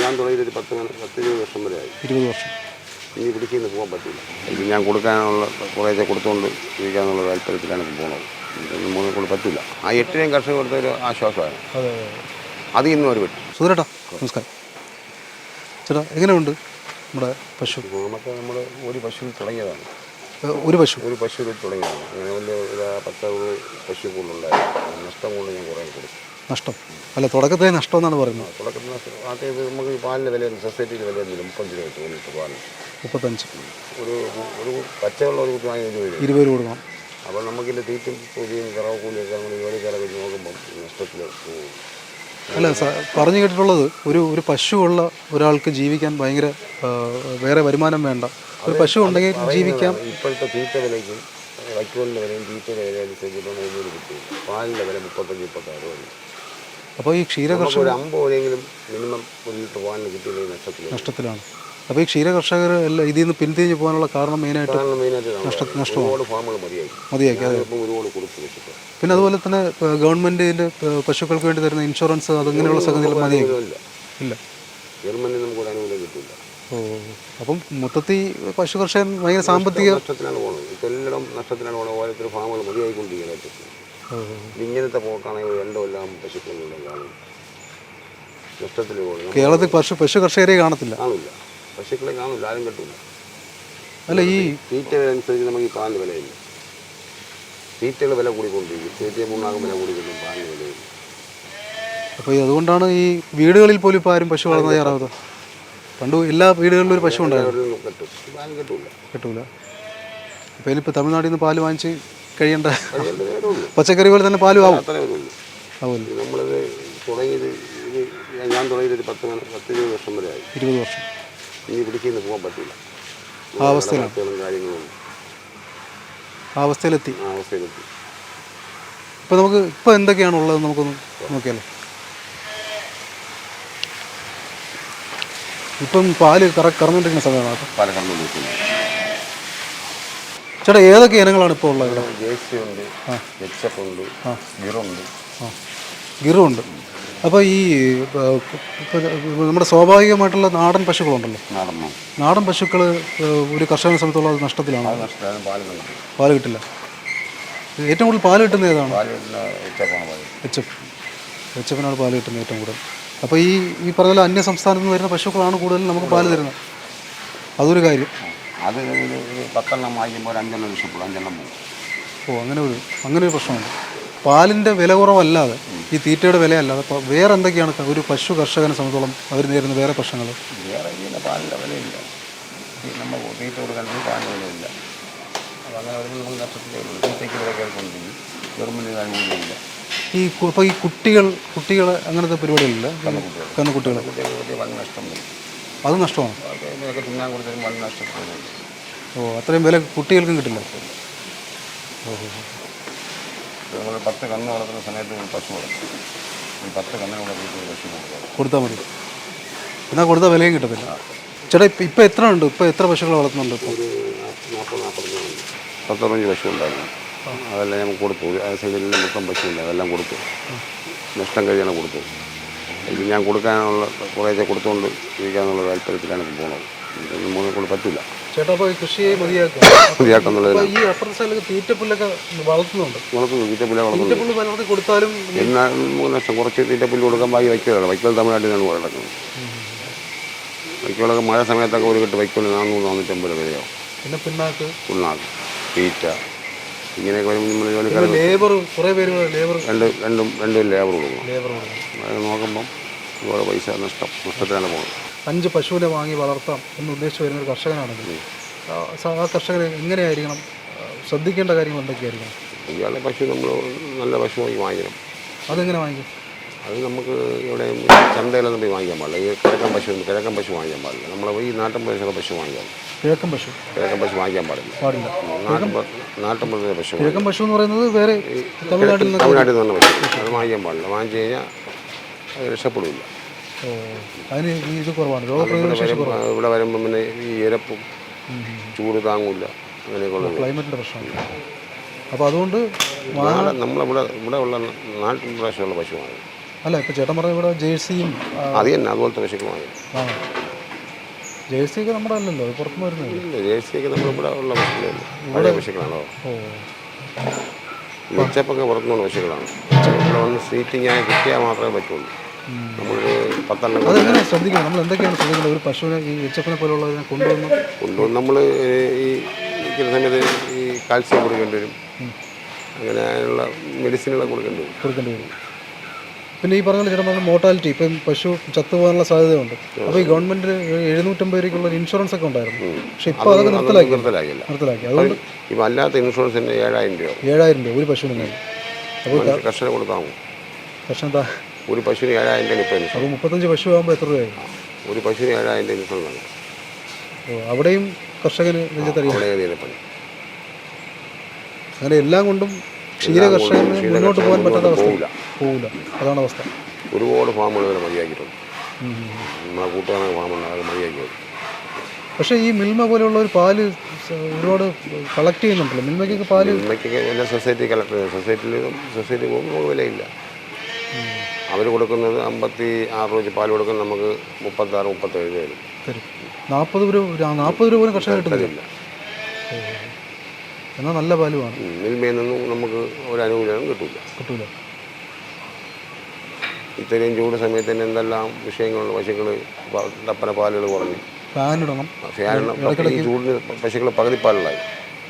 ഞാൻ തുടങ്ങിയിട്ട് ഒരു പത്ത് പത്ത് ഇരുപത് വർഷം വരെ ആയി. ഇരുപത് വർഷം. ഇനി പിടിക്കുന്ന പോകാൻ പറ്റില്ല. ഇത് ഞാൻ കൊടുക്കാനുള്ള കുറേശ്ശെ കൊടുത്തുകൊണ്ട് ജീവിക്കാനുള്ള താല്പര്യത്തിലാണ് ഇപ്പോൾ പോകുന്നത്. ഇതൊന്നും മൂന്ന് കൊണ്ട് പറ്റില്ല. ആ എട്ടിനെയും കർഷകർ കൊടുത്ത ഒരു ആശ്വാസമാണ്. അതെ ഇന്നും അവർ പറ്റും. സുധരേട്ടാ നമസ്കാരം. ചേട്ടാ എങ്ങനെയുണ്ട് നമ്മുടെ പശു? നമുക്ക് നമ്മൾ ഒരു പശു തുടങ്ങിയതാണ്. ഒരു പശു? ഒരു പശു തുടങ്ങിയതാണ്. അങ്ങനെ വലിയ ഒരു പത്ത് പശു കൂടുതലുണ്ടായിരുന്നു നഷ്ടം കൊണ്ട് ഞാൻ കുറേ കൊടുക്കും നഷ്ടം. അല്ല തുടക്കത്തെ നഷ്ടം എന്നാണ് പറയുന്നത്. തുടക്കത്തിൽ നഷ്ടം. ആദ്യം നമുക്ക് പാലിന്റെ വില സൊസൈറ്റിയിൽ വില ഒന്നുമില്ല മുപ്പത്തഞ്ച് രൂപ ഒരു ലിറ്റർ പാലിന്. മുപ്പത്തഞ്ച്. ഒരു ഒരു പച്ചവെള്ളം ഒരു കുട്ടി വാങ്ങി ഇരുപത് രൂപ ഇരുപത് രൂപ കൊടുക്കണം. അപ്പോൾ നമുക്കിന്റെ തീറ്റും കൂലിയും കറവ് കൂലിയൊക്കെ നമ്മൾ ജോലിക്കാരെ വെച്ച് നോക്കുമ്പോൾ നഷ്ടത്തിൽ പോകും. അല്ല പറഞ്ഞു കേട്ടിട്ടുള്ളത് ഒരു ഒരു പശു ഉള്ള ഒരാൾക്ക് ജീവിക്കാൻ ഭയങ്കര വേറെ വരുമാനം വേണ്ട. ഒരു പശു ഉണ്ടെങ്കിൽ ജീവിക്കാം. ഇപ്പോഴത്തെ തീറ്റ വിലയ്ക്കും വൈക്കോലിന്റെ വിലയും തീറ്റ വില അനുസരിച്ചിട്ടുള്ള കിട്ടും പാലിന്റെ വില മുപ്പത്തഞ്ച് മുപ്പത്താറ് വരും. അപ്പോൾ ഈ ക്ഷീര നമുക്ക് ഒരു അമ്പത് വരെയെങ്കിലും മിനിമം ഒരു ലിറ്റർ പാലിന് കിട്ടിയില്ലെങ്കിൽ നഷ്ടത്തിൽ നഷ്ടത്തിലാണ്. അപ്പോൾ ഈ ക്ഷീര കർഷകർ എല്ലാം ഇതിൽ നിന്ന് പിന്തിരിഞ്ഞ് പോകാനുള്ള കാരണം മെയിനായിട്ട് നഷ്ട-. നഷ്ടമാണ്. മതിയാക്കി അതെ. പിന്നെ അതുപോലെ തന്നെ ഗവൺമെന്റിന്റെ പശുക്കൾക്ക് വേണ്ടി തരുന്ന ഇൻഷുറൻസ് അതങ്ങനെയുള്ള സംഗതികൾ മതിയാക്കി. ഇല്ല. ജർമ്മനിൽ നമുക്ക് അനുകൂലം കിട്ടില്ല ഓ അപ്പം മൊത്തത്തിൽ പശു കർഷകൻ ഭയങ്കര സാമ്പത്തിക നഷ്ടത്തിലാണ് പോകുന്നത് ഇപ്പം എല്ലാം നഷ്ടത്തിലാണ് പോകുന്നത് ഓരോരുത്തർ ഫാമുകൾ മതിയായിക്കൊണ്ടിരിക്കുന്നത് ഇങ്ങനത്തെ പോക്കാണെങ്കിൽ രണ്ടോ എല്ലാം പശുക്കളുണ്ടെങ്കിൽ കാണും. നഷ്ടത്തിൽ പോകും. കേരളത്തിൽ പശു പശു കർഷകരെ കാണത്തില്ല. കാണില്ല. പശുക്കളെ കാണില്ല. ആരും കിട്ടില്ല അല്ല ഈ തീറ്റ വില അനുസരിച്ച് നമുക്ക് ഈ പാലിന് വിലയില്ല. തീറ്റകൾ വില കൂടിക്കൊണ്ടിരിക്കും. തീറ്റയെ മൂന്നാകും വില കൂടിക്കൊണ്ടും പാലിന് വിലയില്ല. അപ്പോൾ അതുകൊണ്ടാണ് ഈ വീടുകളിൽ പോലും ഇപ്പോൾ ആരും പശു വളർന്ന തയ്യാറാവുന്നത് പണ്ട് എല്ലാ വീടുകളിലും ഒരു പശു ഉണ്ടായിരുന്നു. കിട്ടൂല കിട്ടൂല. അപ്പോൾ ഇനിയിപ്പോൾ തമിഴ്നാട്ടിൽ നിന്ന് പാൽ വാങ്ങിച്ച് കഴിയേണ്ട. പച്ചക്കറി പോലെ തന്നെ പാലും ആവും. ആവുമല്ലോ നമ്മളിത് തുടങ്ങിയത് ഞാൻ തുടങ്ങിയത് ഒരു പത്ത് പത്ത് ഇരുപത് വർഷം വരെ ആയി. ഇരുപത് വർഷം. ഇനി പിടിക്കുന്ന പോകാൻ പറ്റില്ല. ആ അവസ്ഥയിലാണ് കാര്യങ്ങളും. ആ അവസ്ഥയിലെത്തി. ആ അവസ്ഥയിലെത്തി. ഇപ്പോൾ നമുക്ക് ഇപ്പോൾ എന്തൊക്കെയാണ് ഉള്ളത് നമുക്കൊന്ന് നോക്കിയാലോ? ഇപ്പം പാൽ കറ കറന്നുകൊണ്ടിരിക്കുന്ന സമയമാണ് പാൽ നിൽക്കുന്നത് ചേട്ടാ ഏതൊക്കെ ഇനങ്ങളാണ് ഇപ്പോൾ ഉള്ളത് ഇവിടെ? ജേഴ്സി ഉണ്ട് എച്ചപ്പ് ഉണ്ട് ഗിറുണ്ട് ഗിറുണ്ട് അപ്പോൾ ഈ നമ്മുടെ സ്വാഭാവികമായിട്ടുള്ള നാടൻ പശുക്കളുണ്ടല്ലോ? നടന്നു നാടൻ പശുക്കൾ ഒരു കർഷകനെ സംബന്ധിച്ചോളം അത് നഷ്ടത്തിലാണ്? അത് നഷ്ടമാണ് പാൽ കിട്ടും പാൽ കിട്ടില്ല. ഏറ്റവും കൂടുതൽ പാൽ കിട്ടുന്ന ഏതാണ്? പാൽ കിട്ടുന്ന എച്ചപ്പാണ് പാൽ പാൽ കിട്ടുന്നത് ഏറ്റവും കൂടുതൽ. അപ്പോൾ ഈ ഈ പറഞ്ഞ പോലെ അന്യ സംസ്ഥാനത്ത് നിന്ന് വരുന്ന പശുക്കളാണ് കൂടുതൽ നമുക്ക് പാൽ തരുന്നത്. അതൊരു കാര്യം. അത് പത്തെണ്ണം വാങ്ങിക്കുമ്പോൾ ഒരു അഞ്ചെണ്ണം ഇഷ്ടപ്പെടും അഞ്ചെണ്ണം പോകും. ഓ അങ്ങനെ ഒരു അങ്ങനെ ഒരു പ്രശ്നമുണ്ട്. പാലിന്റെ വില കുറവല്ലാതെ ഈ തീറ്റയുടെ വിലയല്ലാതെ ഇപ്പോൾ വേറെ എന്തൊക്കെയാണ് ഒരു പശു കർഷകനെ സംബന്ധിച്ചോളം അവർ നേരിടുന്ന വേറെ പ്രശ്നങ്ങൾ? വേറെ ഇങ്ങനെ പാലിന്റെ വിലയില്ല. നമ്മൾ തീറ്റ കൊടുക്കാനൊന്നും പാലിന്റെ വിലയില്ല. അപ്പോൾ അങ്ങനെ വരുമ്പോൾ നമുക്ക് നഷ്ടത്തിലേ ഉള്ളൂ. തീറ്റയ്ക്ക് വില കേൾക്കൊണ്ടിരിക്കും ഗവൺമെന്റ് കാര്യങ്ങളില്ല ഈ അപ്പോൾ ഈ കുട്ടികൾ കുട്ടികൾ അങ്ങനത്തെ പരിപാടികളില്ല? കന്നുകുട്ടികൾ. കുട്ടികൾ വൻ നഷ്ടം അത് നഷ്ടമാണ്? ഇതിനൊക്കെ തിന്നാൻ ഓ അത്രയും വില കുട്ടികൾക്കും കിട്ടില്ല. നമ്മൾ പത്ത് കന്ന് വളർത്തുന്ന സമയത്ത് ഒരു പശു വളർത്തും. ഈ പത്ത് കന്നിനെ വളർത്തിയിട്ട് ഒരു പശു കൊടുക്കും കൊടുത്താൽ മതി. എന്നാൽ കൊടുത്താൽ വിലയും കിട്ടത്തില്ല. ചേട്ടാ ഇപ്പം ഇപ്പം എത്ര ഉണ്ട്? ഇപ്പം എത്ര പശുക്കൾ വളർത്തുന്നുണ്ട് ഇപ്പോൾ നാൽപ്പത് നാൽപ്പത്തഞ്ച് പശു ഉണ്ടായിരുന്നു. അതെല്ലാം ഞാൻ കൊടുത്തു. ആ സൈഡിലെല്ലാം മൊത്തം പശു ഉണ്ടായിരുന്നു അതെല്ലാം കൊടുത്തു. നഷ്ടം കഴിയാണ് കൊടുത്തു ഇത് ഞാൻ കൊടുക്കാനുള്ള കുറേശ്ശെ കൊടുത്തുകൊണ്ട് ജീവിക്കാനുള്ള താല്പര്യത്തിലാണ് ഇപ്പോൾ പോകുന്നത് ഇതൊന്നും മോനെ കൊണ്ട് പറ്റില്ല. ചേട്ടാ അപ്പോൾ കൃഷി മതിയാക്കുക? മതിയാക്കുന്നുള്ളത് അപ്പോൾ ഈ അപ്പുറത്തെ സൈഡിൽ തീറ്റപ്പുല്ലൊക്കെ വളർത്തുന്നുണ്ട്. വളർത്തുന്നു തീറ്റപ്പുല്ല വളർത്തുന്നു. തീറ്റപ്പുല്ല് വളർത്തി കൊടുത്താലും എന്നാൽ കുറച്ച് തീറ്റപ്പുല്ല് കൊടുക്കാൻ ബാക്കി വയ്ക്കലാണ്. വയ്ക്കൽ തമിഴ്നാട്ടിൽ നിന്നാണ് കിടക്കുന്നത്. വയ്ക്കലൊക്കെ മഴ സമയത്തൊക്കെ ഒരു കെട്ട് വയ്ക്കൽ നാനൂറ് നാനൂറ്റമ്പത് രൂപയോ. പിന്നെ പിന്നാക്ക് പുണ്ണാക്ക് തീറ്റ ഇങ്ങനെയൊക്കെ വരുമ്പോൾ നമ്മൾ ജോലിക്കാരൻ ലേബർ കുറേ പേര് ലേബർ രണ്ട് രണ്ടും രണ്ടും ലേബർ കൊടുക്കണം ലേബർ അത് നോക്കുമ്പം ഒരുപാട് പൈസ നഷ്ടം നഷ്ടത്തിലാണ് പോകുന്നത്. അഞ്ച് പശുവിനെ വാങ്ങി വളർത്താം എന്ന് ഉദ്ദേശിച്ച് വരുന്ന ഒരു കർഷകനാണെങ്കിൽ ആ കർഷകർ എങ്ങനെയായിരിക്കണം? ശ്രദ്ധിക്കേണ്ട കാര്യങ്ങൾ എന്തൊക്കെയായിരിക്കണം? ഇയാളെ പശു നമ്മൾ നല്ല പശു വാങ്ങി വാങ്ങിക്കണം. അതെങ്ങനെ വാങ്ങിക്കും? അത് നമുക്ക് ഇവിടെ ചന്തയിലൊന്നും പോയി വാങ്ങിക്കാൻ പാടില്ല. ഈ കിഴക്കൻ പശു കിഴക്കൻ പശു വാങ്ങിക്കാൻ പാടില്ല. നമ്മൾ ഈ നാട്ടിൻ പ്രദേശത്തെ പശു വാങ്ങിക്കാൻ കിഴക്കൻ പശു? കിഴക്കൻ പശു വാങ്ങിക്കാൻ പാടില്ല. പാടില്ല. നാട്ടിൻ പ്ര- നാട്ടിൻ പ്രദേശത്തെ പശു കിഴക്കൻ പശു എന്ന് പറയുന്നത് വേറെ തമിഴ്നാട്ടിൽ തമിഴ്നാട്ടിൽ നിന്ന് പശു. അത് വാങ്ങിക്കാൻ പാടില്ല. വാങ്ങിച്ചു കഴിഞ്ഞാൽ അത് രക്ഷപ്പെടില്ല. ഇവിടെ അതിന് ഇത് കുറവാണ്. വരുമ്പോൾ പിന്നെ ഈ ഇരപ്പും ചൂട് താങ്ങൂല. അങ്ങനെയൊക്കെയുള്ള ക്ലൈമറ്റിന്റെ പ്രശ്നമാണ്. അപ്പോൾ അതുകൊണ്ട് നമ്മളെ ഇവിടെ നമ്മളിവിടെ ഇവിടെ ഉള്ള നാട്ടിൻ പ്രദേശമുള്ള പശുവാണ്. അല്ല ഇപ്പോൾ ചേട്ടൻ പറഞ്ഞ ഇവിടെ ജേഴ്സിയും അത് തന്നെ അതുപോലത്തെ പശുക്കളുമായി ആ. ജേഴ്സിയൊക്കെ നമ്മുടെ അല്ലല്ലോ പുറത്തുനിന്ന് വരുന്നത്. ഇല്ല ജേഴ്സിയൊക്കെ നമ്മളിവിടെ ഉള്ള പശുക്കളാണ് ഇവിടെ പശുക്കളാണോ ഓ. ഉച്ചപ്പൊക്കെ പുറത്തുനിന്നുള്ള പശുക്കളാണ് ഇവിടെ വന്ന് സീറ്റിംഗ് ആയി കിട്ടിയാൽ മാത്രമേ പറ്റുള്ളൂ. നമ്മളൊരു പത്തെണ്ണം കൊണ്ട് അതെങ്ങനെ ശ്രദ്ധിക്കണം? നമ്മൾ എന്തൊക്കെയാണ് ശ്രദ്ധിക്കുന്നത് ഒരു പശുവിനെ ഈ പോലുള്ളതിനെ കൊണ്ടുവന്ന് കൊണ്ടുവന്ന് നമ്മൾ ഈ സമയത്ത് ഈ കാൽസ്യം കൊടുക്കേണ്ടി വരും. അങ്ങനെ അതിനുള്ള മെഡിസിനുകളൊക്കെ കൊടുക്കേണ്ടി വരും. കൊടുക്കേണ്ടി വരും. പിന്നെ ഈ പറഞ്ഞ ചേട്ടൻ പറഞ്ഞ മോർട്ടാലിറ്റി ഇപ്പം പശു ചത്തുപോകാനുള്ള സാധ്യതയുണ്ട്. അപ്പോൾ ഈ ഗവൺമെന്റ് എഴുന്നൂറ്റമ്പത് രൂപയ്ക്കുള്ള ഇൻഷുറൻസ് ഒക്കെ ഉണ്ടായിരുന്നു. പക്ഷെ ഇപ്പോൾ അതൊക്കെ നിർത്തലാക്കി. നിർത്തലാക്കി അതുകൊണ്ട് ഇപ്പം അല്ലാത്ത ഇൻഷുറൻസിന് ഏഴായിരം രൂപ. ഏഴായിരം രൂപ ഒരു പശുവിന് അപ്പോൾ കർഷകർ കൊടുക്കാമോ എന്താ? ഒരു പശുവിന് ഏഴായിരം രൂപ ഇപ്പോൾ അപ്പോൾ മുപ്പത്തഞ്ച് പശു ആകുമ്പോൾ എത്ര രൂപയായി? ഒരു പശുവിന് ഏഴായിരം രൂപ ഇൻഷുറൻസ് ഓ അവിടെയും കർഷകന് നെഞ്ചത്തറിയാം അവിടെ അങ്ങനെ എല്ലാം കൊണ്ടും ക്ഷീര കർഷകന് മുന്നോട്ട് പോകാൻ പറ്റാത്ത അവസ്ഥ. പോകില്ല പോകില്ല അതാണ് അവസ്ഥ. ഒരുപാട് ഫാമുകൾ വരെ മതിയാക്കിയിട്ടുണ്ട്. ഫാമുകൾ. നമ്മളെ അത് മതിയാക്കിയത് പക്ഷേ ഈ മിൽമ പോലെയുള്ള ഒരു പാൽ ഒരുപാട് കളക്ട് ചെയ്യുന്നുണ്ടല്ലോ. മിൽമയ്ക്കൊക്കെ പാൽ എല്ലാ സൊസൈറ്റി കളക്ട് സൊസൈറ്റിയിൽ സൊസൈറ്റി പോകുമ്പോൾ നമുക്ക് വിലയില്ല. അവർ കൊടുക്കുന്നത് അമ്പത്തി ആറ് രൂപ പാൽ കൊടുക്കുന്ന നമുക്ക് മുപ്പത്താറ് മുപ്പത്തേഴ് തരും. നാൽപ്പത് രൂപ നാൽപ്പത് രൂപ പോലും കർഷകർ കിട്ടുന്നില്ല. എന്നാൽ നല്ല പാലുമാണ്. മിൽമേന്നൊന്നും നമുക്ക് ഒരു അനുകൂലം കിട്ടില്ല കിട്ടൂല. ഇത്രയും ചൂട് സമയത്ത് തന്നെ എന്തെല്ലാം വിഷയങ്ങളുണ്ട് പശുക്കൾ തപ്പന പാലുകൾ കുറഞ്ഞു. ഫാനിടണം ഫാനിടണം ഈ ചൂടിന് പശുക്കൾ പകുതി പാലുള്ളായി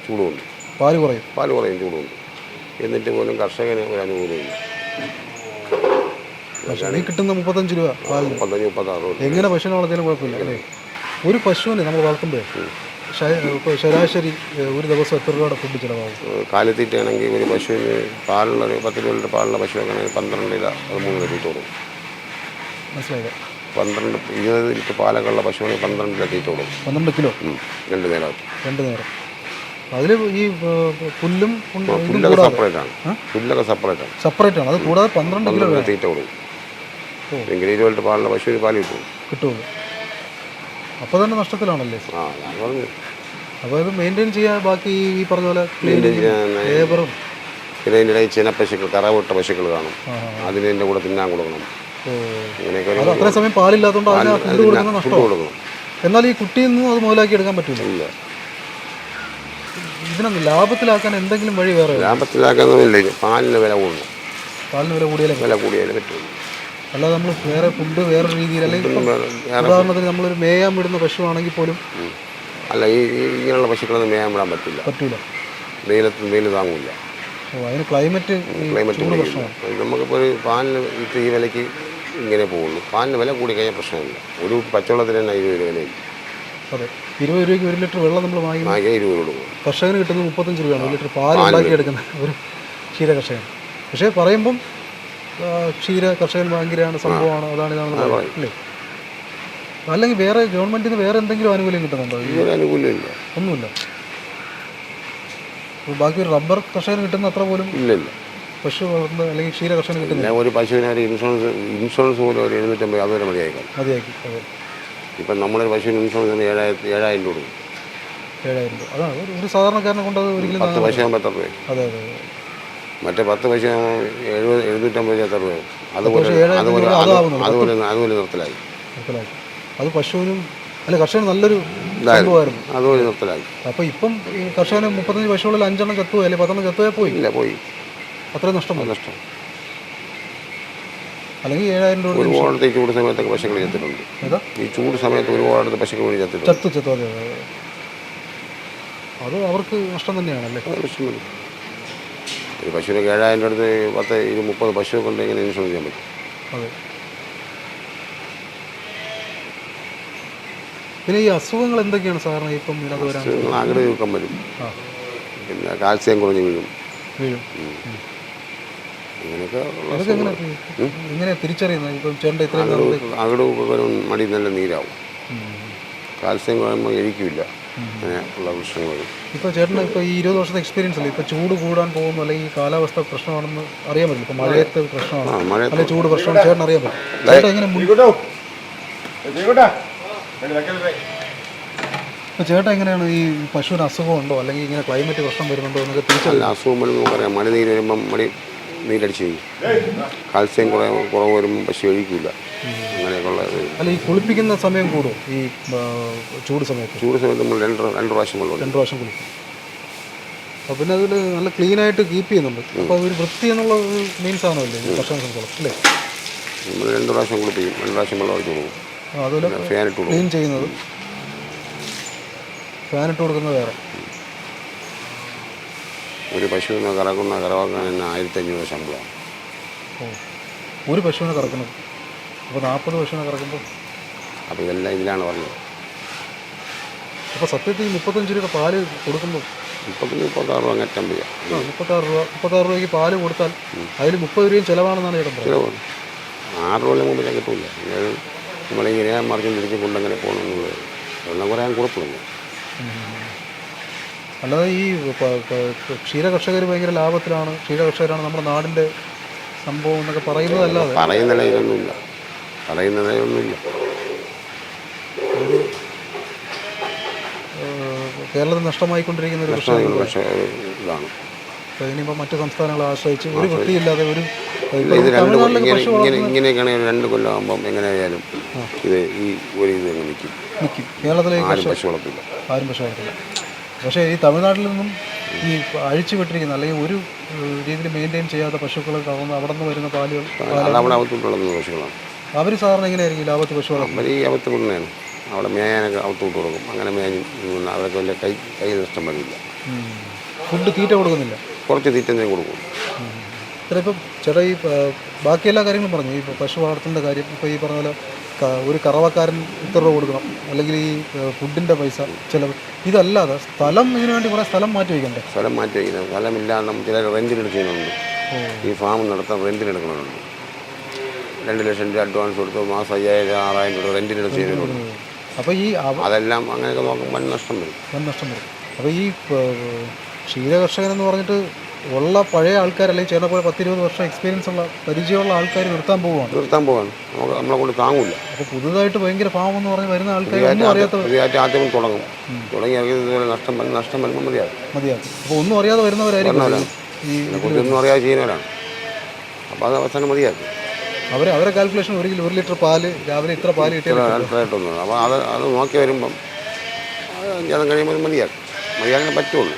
ചൂടുകൊണ്ട്. പാൽ കുറയും. പാൽ കുറയും ചൂടുകൊണ്ട്. എന്നിട്ട് പോലും കർഷകന് ഒരു അനുകൂലമില്ല ഈ കിട്ടുന്ന മുപ്പത്തഞ്ച് രൂപ മുപ്പത്തഞ്ച് മുപ്പത്താറ് എങ്ങനെ പശുവിനെ വളർത്തിയാലും കുഴപ്പമില്ല അല്ലേ? ഒരു പശുവിനെ നമ്മൾ വളർത്തുമ്പോൾ ശരാശരി ഒരു ദിവസം എത്ര രൂപയുടെ ഫുഡ് ചിലവാകും? കാലിത്തീറ്റയാണെങ്കിൽ ഒരു പശുവിന് പാലുള്ള ഒരു പത്ത് രൂപ ലിറ്റർ പാലുള്ള പശുവൊക്കെ ആണെങ്കിൽ പന്ത്രണ്ട് ഇല അത് മൂന്ന് തീറ്റ കൊടുക്കും മനസ്സിലായത് പന്ത്രണ്ട് ഇരുപത് ലിറ്റർ പാലൊക്കെ ഉള്ള പശുവിന് പന്ത്രണ്ട് ഇല തീറ്റ കൊടുക്കും പന്ത്രണ്ട് കിലോ. രണ്ട് നേരം. രണ്ട് നേരം. അതിൽ ഈ പുല്ലും പുല്ലൊക്കെ സെപ്പറേറ്റ് ആണ്. പുല്ലൊക്കെ സെപ്പറേറ്റ് ആണ്. സെപ്പറേറ്റ് ആണ്. അത് കൂടാതെ പന്ത്രണ്ട് കിലോ തീറ്റ കൊടുക്കും എങ്കിൽ ഇരുപത് ലിറ്റർ പാലുള്ള പശുവിന് പാൽ കിട്ടും. കിട്ടുള്ളൂ അപ്പോൾ തന്നെ നഷ്ടത്തിലാണല്ലേ? ആ ഞാൻ പറഞ്ഞു. അപ്പോൾ ഇത് മെയിന്റെയിൻ ചെയ്യാൻ ബാക്കി ഈ പറഞ്ഞ പോലെ ക്ലീനിങ് ലേബറും പിന്നെ അതിന്റെ ഇടയിൽ ചിന പശുക്കൾ കറവിട്ട പശുക്കൾ കാണും. അതിന് എന്റെ കൂടെ തിന്നാൻ കൊടുക്കണം. അങ്ങനെയൊക്കെ അത് അത്രയും സമയം പാലില്ലാത്തതുകൊണ്ട് അതിന് ഫുഡ് കൊടുക്കുന്ന ഫുഡ് നഷ്ടമാണ് കൊടുക്കണം. എന്നാൽ ഈ കുട്ടിയിൽ നിന്ന് അത് മുതലാക്കി എടുക്കാൻ പറ്റില്ല. ഇല്ല. ഇതിനൊന്ന് ലാഭത്തിലാക്കാൻ എന്തെങ്കിലും വഴി വേറെ ഉണ്ടോ? ലാഭത്തിലാക്കുന്നതില്ല പാലിന് വില കൂടുന്നു പാലിന് വില കൂടിയാലേ. വില കൂടിയാലേ പറ്റുള്ളൂ. അല്ലാതെ നമ്മൾ വേറെ ഫുഡ് വേറെ രീതിയിൽ അല്ലെങ്കിൽ ഉദാഹരണത്തിന് നമ്മളൊരു മേയാൻ വിടുന്ന പശുവാണെങ്കിൽ പോലും അല്ല ഈ ഇങ്ങനെയുള്ള പശുക്കളൊന്നും മേയാൻ വിടാൻ പറ്റില്ല. പറ്റൂല. വെയിലത്ത് വെയിൽ താങ്ങില്ല ഓ അതിന് ക്ലൈമറ്റ് ക്ലൈമറ്റ് നമുക്കിപ്പോൾ ഒരു പാലിന് ഇട്ട് ഈ വിലയ്ക്ക് ഇങ്ങനെ പോകുന്നു. പാലിന് വില കൂടി കഴിഞ്ഞാൽ പ്രശ്നമില്ല. ഒരു പച്ചവെള്ളത്തിന് തന്നെ ഇരുപത് രൂപ വിലയില്ല അതെ. ഇരുപത് രൂപയ്ക്ക് ഒരു ലിറ്റർ വെള്ളം നമ്മൾ വാങ്ങി ഇരുപത് രൂപ കർഷകന് കിട്ടുന്നത് മുപ്പത്തഞ്ച് രൂപയാണ്. ഒരു ലിറ്റർ പാൽ ഉണ്ടാക്കിയെടുക്കുന്ന ഒരു ക്ഷീര കർഷകൻ പക്ഷേ പറയുമ്പം ക്ഷീര കർഷകൻ ഭയങ്കരമാണ് സംഭവമാണ്. അതാണ് ഇതാണെന്ന് അല്ലെങ്കിൽ വേറെ ഗവൺമെന്റിന് വേറെ എന്തെങ്കിലും ആനുകൂല്യം കിട്ടുന്നുണ്ടോ? ആനുകൂല്യമില്ല ഒന്നുമില്ല. ബാക്കി ഒരു റബ്ബർ കർഷകന് കിട്ടുന്ന അത്ര പോലും ഇല്ല ഇല്ല. പശു വളർന്ന് അല്ലെങ്കിൽ ക്ഷീര കർഷകന് കിട്ടുന്നില്ല. ഒരു പശുവിനായി ഇൻഷുറൻസ് ഇൻഷുറൻസ് പോലും ഒരു എഴുന്നൂറ്റമ്പത് അതുവരെ മതിയായിക്കാം. മതിയാക്കി അതെ. ഇപ്പം നമ്മളൊരു പശുവിന് ഇൻഷുറൻസ് ഏഴായിരത്തി ഏഴായിരം രൂപ കൊടുക്കും. ഏഴായിരം രൂപ. അതാണ് ഒരു- സാധാരണക്കാരനെ കൊണ്ട് അത് ഒരിക്കലും പത്ത് പശു ആകുമ്പോൾ രൂപ അതെ അതെ അതെ. മറ്റേ പത്ത് പൈസ എഴുപത് എഴുന്നൂറ്റമ്പത് എത്ര രൂപ അതുപോലെ അതുപോലെ. അതുപോലെ അതുപോലെ നിർത്തലായി. അത് പശുവിനും അല്ല കർഷകന് നല്ലൊരു. സംഭവമായിരുന്നു. അതുപോലെ നിർത്തലായി. അപ്പോൾ ഇപ്പം ഈ കർഷകന് മുപ്പത്തഞ്ച് പശുകളിൽ അഞ്ചെണ്ണം ചത്തുപോയി അല്ലെങ്കിൽ പത്തെണ്ണം ചത്തുപോയാൽ പോയി? ഇല്ല പോയി. അത്രയും നഷ്ടം നഷ്ടം. അല്ലെങ്കിൽ ഏഴായിരം രൂപ ഒരുപാട് ഈ ചൂട് സമയത്തൊക്കെ പശുക്കൾ ചത്തിട്ടുണ്ട്. ഈ ചൂട് സമയത്ത് ഒരുപാട് പശുക്കൾ വഴി ചത്തിട്ടുണ്ട്. ചത്തു ചത്തു. അതെ അവർക്ക് നഷ്ടം തന്നെയാണല്ലേ? പ്രശ്നമില്ല ഒരു പശുവിന് ഏഴായിരം രൂപ അടുത്ത് പത്ത് ഇരു മുപ്പത് പശു കൊണ്ട് ഇങ്ങനെ ഇൻഷുറൻസ് ചെയ്യാൻ പറ്റും? അതെ. പിന്നെ ഈ അസുഖങ്ങൾ എന്തൊക്കെയാണ് സാറിന് ഇപ്പം ഇതിനകത്ത് വരാൻ തൂക്കം വരും. പിന്നെ കാൽസ്യം കുറഞ്ഞ് വീഴും. വീഴും. അങ്ങനെയൊക്കെ ഉള്ള അതൊക്കെ എങ്ങനെ ഇങ്ങനെ തിരിച്ചറിയുന്നത്? ഇപ്പം ചേട്ടന്റെ ഇത്രയും നാളത്തെ അകട് വരും മടി നല്ല നീരാവും. കാൽസ്യം കുറയുമ്പോൾ എഴിക്കില്ല. അങ്ങനെ ഉള്ള പ്രശ്നങ്ങൾ ഇപ്പോൾ ചേട്ടന് ഇപ്പോൾ ഈ ഇരുപത് വർഷത്തെ എക്സ്പീരിയൻസ് അല്ലേ? ഇപ്പോൾ ചൂട് കൂടാൻ പോകുന്നു അല്ലെങ്കിൽ ഈ കാലാവസ്ഥ പ്രശ്നമാണെന്ന് അറിയാൻ പറ്റില്ല? ഇപ്പോൾ മഴയത്ത് പ്രശ്നമാണ്. അല്ലെങ്കിൽ ചൂട് പ്രശ്നമാണ് ചേട്ടൻ അറിയാൻ പറ്റും ചേട്ടൻ എങ്ങനെ ഇപ്പോൾ ചേട്ടൻ എങ്ങനെയാണ് ഈ പശുവിന് അസുഖമുണ്ടോ അല്ലെങ്കിൽ ഇങ്ങനെ ക്ലൈമറ്റ് പ്രശ്നം വരുന്നുണ്ടോ? എന്നൊക്കെ തിരിച്ചറിയാം നല്ല അസുഖം വരുമ്പോൾ നമുക്കറിയാം മഴ നീര് വരുമ്പം മടി നീരടിച്ച് കഴിയും. കാൽസ്യം കുറവ് കുറവ് വരുമ്പോൾ പശു കഴിക്കില്ല അങ്ങനെയൊക്കെയുള്ള അല്ല ഈ കുളിപ്പിക്കുന്ന സമയം കൂടും? ഈ ചൂട് സമയത്ത്? ചൂട് സമയത്ത് നമ്മൾ രണ്ട് രണ്ട് പ്രാവശ്യം കൊള്ളും രണ്ട് പ്രാവശ്യം കുളിക്കും. അപ്പോൾ പിന്നെ അതിൽ നല്ല ക്ലീൻ ആയിട്ട് കീപ്പ് ചെയ്യുന്നുണ്ട്. അപ്പോൾ ഒരു വൃത്തി എന്നുള്ള ഒരു മെയിൻ സാധനമല്ലേ? ഭക്ഷണം സംബന്ധിച്ചോളം അല്ലേ? നമ്മൾ രണ്ട് പ്രാവശ്യം കുളിപ്പിക്കും. രണ്ട് പ്രാവശ്യം വെള്ളം ഒഴിച്ച് കൊടുക്കും. അതുപോലെ ഫാനിട്ട് ക്ലീൻ ചെയ്യുന്നത്. ഫാനിട്ട് കൊടുക്കുന്നത് വേറെ. ഒരു പശുവിനെ കറക്കുന്ന കറവാക്കാൻ തന്നെ ആയിരത്തി അഞ്ഞൂറ് ശമ്പളമാണ് ഒരു പശുവിനെ കറക്കുന്നത്? അപ്പോൾ നാൽപ്പത് പശുവിനെ കറക്കുമ്പോൾ അപ്പോൾ ഇതെല്ലാം ഇതിലാണ് പറഞ്ഞത്. അപ്പോൾ സത്യത്തിൽ ഈ മുപ്പത്തഞ്ച് രൂപ പാൽ കൊടുക്കുമ്പോൾ മുപ്പത്തഞ്ച് മുപ്പത്താറ് രൂപ അങ്ങറ്റം ആ മുപ്പത്താറ് രൂപ മുപ്പത്താറ് രൂപയ്ക്ക് പാൽ കൊടുത്താൽ അതിൽ മുപ്പത് രൂപയും ചിലവാണെന്നാണ് ഇടം ചിലവ് ആറ് രൂപ ഞാൻ കിട്ടില്ല നമ്മളിങ്ങനെ മറിഞ്ഞ് തിരിച്ച് കൊണ്ടങ്ങനെ പോകണമെന്നുള്ളത് വെള്ളം കുറേ ഞാൻ കൊടുക്കുന്നുണ്ട് അല്ലാതെ ഈ ക്ഷീര കർഷകർ ഭയങ്കര ലാഭത്തിലാണ്. ക്ഷീര കർഷകരാണ് നമ്മുടെ നാടിന്റെ സംഭവം എന്നൊക്കെ പറയുന്നതല്ലാതെ പറയുന്ന നിലയിലൊന്നുമില്ല. പറയുന്ന നിലയിലൊന്നുമില്ല. ഒരു കേരളത്തിൽ നഷ്ടമായിക്കൊണ്ടിരിക്കുന്ന ഒരു ഇതാണ്. ഇനിയിപ്പോൾ മറ്റ് സംസ്ഥാനങ്ങളെ ആശ്രയിച്ച് ഒരു വൃത്തിയില്ലാതെ ഒരു ഇത് രണ്ട് ഇങ്ങനെ ഇങ്ങനെയൊക്കെയാണ് രണ്ട് കൊല്ലം ആകുമ്പം എങ്ങനെയായാലും ഇത് ഈ ഒരു ഇത് നിൽക്കും നിൽക്കും കേരളത്തിലെ ആരും പശു വളർത്തില്ല. ആരും പശു വളർത്തില്ല. പക്ഷേ ഈ തമിഴ്നാട്ടിൽ നിന്നും ഈ അഴിച്ചു വിട്ടിരിക്കുന്ന അല്ലെങ്കിൽ ഒരു രീതിയിൽ മെയിന്റെയിൻ ചെയ്യാത്ത പശുക്കളെ കാണുന്ന അവിടെ നിന്ന് വരുന്ന പാലുകൾ അവിടെ പശുക്കളാണ്. അവർ സാധാരണ എങ്ങനെയായിരിക്കും ലാഭത്ത് പശു അവർ ഈ അവത്ത് കൊണ്ടുതന്നെയാണ് അവിടെ മേയാനൊക്കെ അവത്തോട്ട് കൊടുക്കും. അങ്ങനെ മേഞ്ഞ് അവരൊക്കെ വലിയ കൈ കൈ നഷ്ടം വരില്ല. ഫുഡ് തീറ്റ കൊടുക്കുന്നില്ല? കുറച്ച് തീറ്റ എന്തെങ്കിലും കൊടുക്കും. ചിലപ്പം ചേട്ടാ ഈ ബാക്കി എല്ലാ കാര്യങ്ങളും പറഞ്ഞു. ഈ പശു വളർത്തുന്ന കാര്യം. ഇപ്പോൾ ഈ പറഞ്ഞ പോലെ ഒരു കറവക്കാരൻ ഇത്ര രൂപ കൊടുക്കണം. അല്ലെങ്കിൽ ഈ ഫുഡിന്റെ പൈസ ചിലവ്. ഇതല്ലാതെ സ്ഥലം ഇതിനു വേണ്ടി കുറേ സ്ഥലം മാറ്റി വയ്ക്കണ്ടേ? സ്ഥലം മാറ്റി വയ്ക്കുന്നത് സ്ഥലമില്ലാതെ ചിലർ റെന്റിനെടുക്കുന്നുണ്ട് ഈ ഫാം നടത്താൻ റെന്റിനെടുക്കുന്നുണ്ട് രണ്ട് ലക്ഷം രൂപ അഡ്വാൻസ് കൊടുത്തു മാസം അയ്യായിരം ആറായിരം രൂപ റെന്റിന് ചെയ്യുന്നുണ്ട് അപ്പോൾ ഈ അതെല്ലാം അങ്ങനെയൊക്കെ നോക്കുമ്പോൾ വൻ നഷ്ടം വരും. വൻ നഷ്ടം വരും. അപ്പോൾ ഈ ക്ഷീര കർഷകൻ എന്ന് പറഞ്ഞിട്ട് ഉള്ള പഴയ ആൾക്കാർ അല്ലെങ്കിൽ ചേട്ടനെ പോലെ പത്തിരുപത് വർഷം എക്സ്പീരിയൻസ് ഉള്ള പരിചയമുള്ള ആൾക്കാർ നിർത്താൻ പോവാണ് നിർത്താൻ പോവാണ് നമുക്ക് നമ്മളെ കൊണ്ട് താങ്ങൂല. അപ്പോൾ പുതുതായിട്ട് ഭയങ്കര ഫാം എന്ന് പറഞ്ഞ് വരുന്ന ആൾക്കാർ ഒന്നും അറിയാത്ത പുതിയതായിട്ട് ആദ്യം തുടങ്ങും. തുടങ്ങി നഷ്ടം വരും നഷ്ടം വരുമ്പോൾ മതിയാകും മതിയാകും അപ്പോൾ ഒന്നും അറിയാതെ വരുന്നവരായിരിക്കും ഈ ഒന്നും അറിയാതെ ചെയ്യുന്നവരാണ്. അപ്പോൾ അത് അവസാനം മതിയാക്കും അവർ അവരെ കാൽക്കുലേഷൻ ഒരു കിലോ ഒരു ലിറ്റർ പാൽ രാവിലെ ഇത്ര പാൽ കിട്ടിയാൽ അപ്പോൾ അത് അത് നോക്കി വരുമ്പം അത് കഴിയുമ്പോൾ മതിയാക്കും മതിയാക്കാൻ പറ്റുള്ളൂ.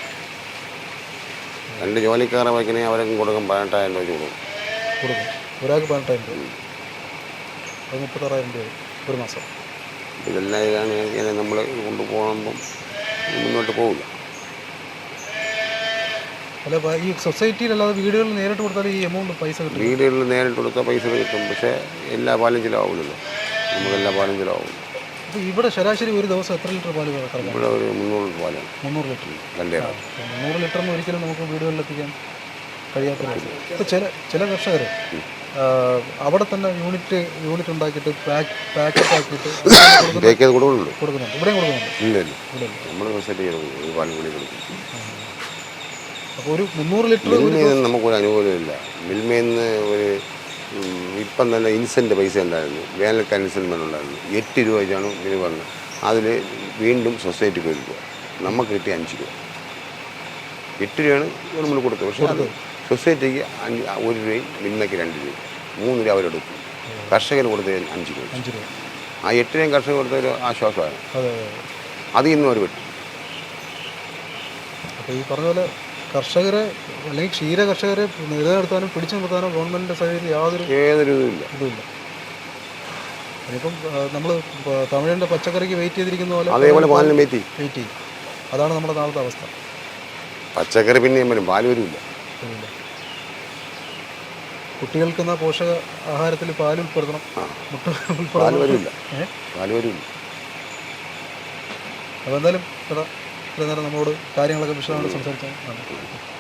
രണ്ട് ജോലിക്കാരെ വയ്ക്കണേ അവരൊക്കെ കൊടുക്കും പതിനെട്ടായിരം രൂപ വെച്ച് കൊടുക്കും. കൊടുക്കും ഒരാൾക്ക് പതിനെട്ടായിരം രൂപ. അത് മുപ്പത്താറായിരം രൂപ ഒരു മാസം. ഇതെല്ലാം ഇതാണ് നമ്മൾ കൊണ്ടുപോകുമ്പം മുന്നോട്ട് പോകില്ല അല്ല ഈ സൊസൈറ്റിയിലല്ലാതെ വീടുകളിൽ നേരിട്ട് കൊടുത്താൽ ഈ എമൗണ്ട് പൈസ കിട്ടും. വീടുകളിൽ നേരിട്ട് കൊടുത്താൽ പൈസ കിട്ടും. പക്ഷേ എല്ലാ പാലും ചിലവാകില്ലല്ലോ നമുക്കെല്ലാ പാലും ചിലവാകും അപ്പോൾ ഇവിടെ ശരാശരി ഒരു ദിവസം എത്ര ലിറ്റർ പാൽ കറക്കാം ഇവിടെ ഒരു മുന്നൂറ് പാലാണ്. മുന്നൂറ് ലിറ്റർ. രണ്ടേ മുന്നൂറ് ലിറ്ററിന് ഒരിക്കലും നമുക്ക് വീടുകളിൽ എത്തിക്കാൻ കഴിയാത്ത ഇപ്പോൾ ചില ചില കർഷകർ അവിടെ തന്നെ യൂണിറ്റ് യൂണിറ്റ് ഉണ്ടാക്കിയിട്ട് പാക്ക് പാക്കറ്റ് ആക്കിയിട്ട് കൊടുക്കുന്നുണ്ട്. കൊടുക്കുന്നുണ്ട്. ഇവിടെയും കൊടുക്കുന്നുണ്ട്. പാലും അപ്പോൾ ഒരു മുന്നൂറ് ലിറ്റർ നമുക്ക് ഒരു നമുക്കൊരു അനുകൂലമില്ല. മിൽമയിൽ നിന്ന് ഒരു ഇപ്പം തന്നെ ഇൻസെന്റ് പൈസ ഉണ്ടായിരുന്നു. വേനൽക്കാല ഇൻസെന്റ് ഉണ്ടായിരുന്നു എട്ട് രൂപ വെച്ചാണ് ഇതിന് പറഞ്ഞത് അതിൽ വീണ്ടും സൊസൈറ്റിക്ക് ഒരു രൂപ. നമുക്ക് കിട്ടിയ അഞ്ച് രൂപ. എട്ട് രൂപയാണ് ഗവൺമെന്റ് കൊടുത്തത്. പക്ഷേ അത് സൊസൈറ്റിക്ക് അഞ്ച് ഒരു രൂപയും മിൽമയ്ക്ക് രണ്ട് രൂപയും. മൂന്ന് രൂപ അവരെടുക്കും കർഷകന് കൊടുത്തത് അഞ്ച് രൂപ ആ എട്ട് രൂപയും കർഷകർ കൊടുത്തൊരു ആശ്വാസമാണ്. അതെ അതെ അതെ. അതിൽ നിന്നും അവർ വിട്ടു. അപ്പോൾ ഈ പറഞ്ഞ പോലെ കർഷകരെ അല്ലെങ്കിൽ ക്ഷീര കർഷകരെ നിലനിർത്താനും പിടിച്ചു നിർത്താനോ ഗവൺമെന്റിന്റെ സൈഡിൽ യാതൊരു ഏതൊരു ഇതുമില്ല ഇതുമില്ല അതിപ്പം നമ്മൾ തമിഴിന്റെ പച്ചക്കറിക്ക് വെയിറ്റ് ചെയ്തിരിക്കുന്ന പോലെ അതേപോലെ പാലിനും പറ്റി വെയിറ്റ് ചെയ്യും. അതാണ് നമ്മുടെ നാളത്തെ അവസ്ഥ. പച്ചക്കറി പിന്നെ വരും പാൽ വരില്ല കുട്ടികൾക്ക് എന്നാ പോഷക ആഹാരത്തിൽ പാൽ ഉൾപ്പെടുത്തണം? മുട്ട പാൽ ഉൾപ്പെടുത്തണം. വരില്ല പാൽ വരില്ല അപ്പോൾ എന്തായാലും ചേട്ടാ നമ്മോട് നമ്മളോട് കാര്യങ്ങളൊക്കെ വിശദമായിട്ട് നന്ദി.